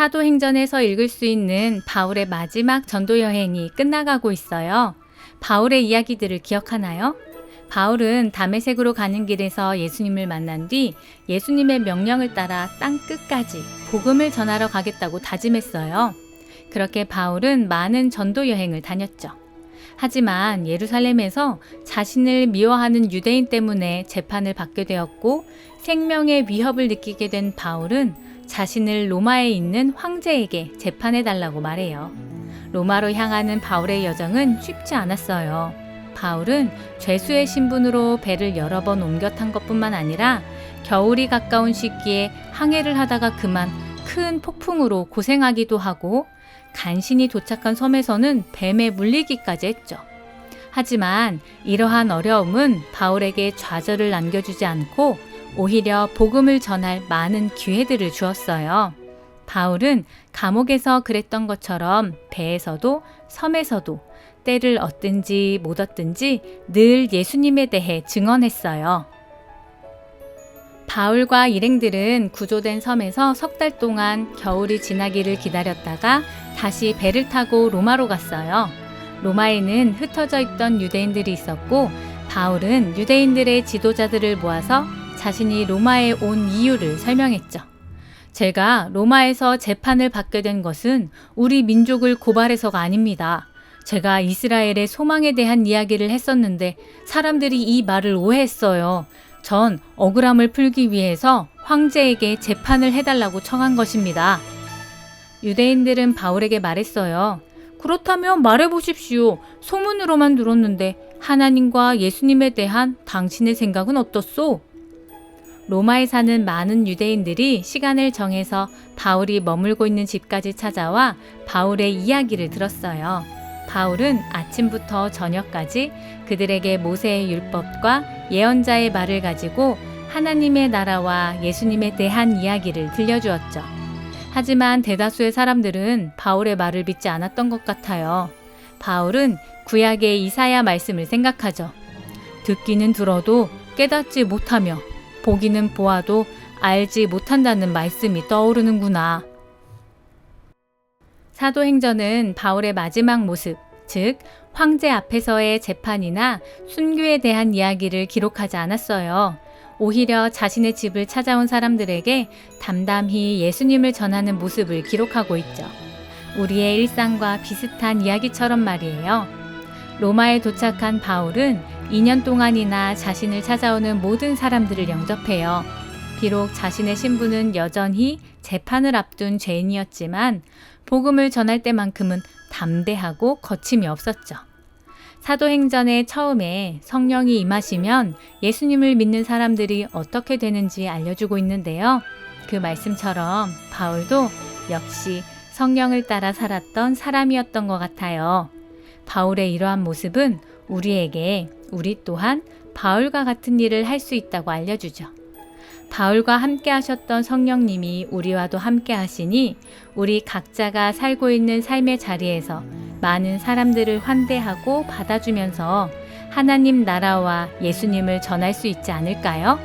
사도행전에서 읽을 수 있는 바울의 마지막 전도 여행이 끝나가고 있어요. 바울의 이야기들을 기억하나요? 바울은 다메섹으로 가는 길에서 예수님을 만난 뒤 예수님의 명령을 따라 땅 끝까지 복음을 전하러 가겠다고 다짐했어요. 그렇게 바울은 많은 전도 여행을 다녔죠. 하지만 예루살렘에서 자신을 미워하는 유대인 때문에 재판을 받게 되었고 생명의 위협을 느끼게 된 바울은 자신을 로마에 있는 황제에게 재판해 달라고 말해요. 로마로 향하는 바울의 여정은 쉽지 않았어요. 바울은 죄수의 신분으로 배를 여러 번 옮겨 탄 것뿐만 아니라 겨울이 가까운 시기에 항해를 하다가 그만 큰 폭풍으로 고생하기도 하고 간신히 도착한 섬에서는 뱀에 물리기까지 했죠. 하지만 이러한 어려움은 바울에게 좌절을 남겨주지 않고 오히려 복음을 전할 많은 기회들을 주었어요. 바울은 감옥에서 그랬던 것처럼 배에서도 섬에서도 때를 얻든지 못 얻든지 늘 예수님에 대해 증언했어요. 바울과 일행들은 구조된 섬에서 석 달 동안 겨울이 지나기를 기다렸다가 다시 배를 타고 로마로 갔어요. 로마에는 흩어져 있던 유대인들이 있었고 바울은 유대인들의 지도자들을 모아서 자신이 로마에 온 이유를 설명했죠. 제가 로마에서 재판을 받게 된 것은 우리 민족을 고발해서가 아닙니다. 제가 이스라엘의 소망에 대한 이야기를 했었는데 사람들이 이 말을 오해했어요. 전 억울함을 풀기 위해서 황제에게 재판을 해달라고 청한 것입니다. 유대인들은 바울에게 말했어요. 그렇다면 말해보십시오. 소문으로만 들었는데 하나님과 예수님에 대한 당신의 생각은 어떻소? 로마에 사는 많은 유대인들이 시간을 정해서 바울이 머물고 있는 집까지 찾아와 바울의 이야기를 들었어요. 바울은 아침부터 저녁까지 그들에게 모세의 율법과 예언자의 말을 가지고 하나님의 나라와 예수님에 대한 이야기를 들려주었죠. 하지만 대다수의 사람들은 바울의 말을 믿지 않았던 것 같아요. 바울은 구약의 이사야 말씀을 생각하죠. 듣기는 들어도 깨닫지 못하며 보기는 보아도 알지 못한다는 말씀이 떠오르는구나. 사도행전은 바울의 마지막 모습, 즉, 황제 앞에서의 재판이나 순교에 대한 이야기를 기록하지 않았어요. 오히려 자신의 집을 찾아온 사람들에게 담담히 예수님을 전하는 모습을 기록하고 있죠. 우리의 일상과 비슷한 이야기처럼 말이에요. 로마에 도착한 바울은 2년 동안이나 자신을 찾아오는 모든 사람들을 영접해요. 비록 자신의 신분은 여전히 재판을 앞둔 죄인이었지만 복음을 전할 때만큼은 담대하고 거침이 없었죠. 사도행전의 처음에 성령이 임하시면 예수님을 믿는 사람들이 어떻게 되는지 알려주고 있는데요. 그 말씀처럼 바울도 역시 성령을 따라 살았던 사람이었던 것 같아요. 바울의 이러한 모습은 우리에게 우리 또한 바울과 같은 일을 할 수 있다고 알려주죠. 바울과 함께 하셨던 성령님이 우리와도 함께 하시니 우리 각자가 살고 있는 삶의 자리에서 많은 사람들을 환대하고 받아주면서 하나님 나라와 예수님을 전할 수 있지 않을까요?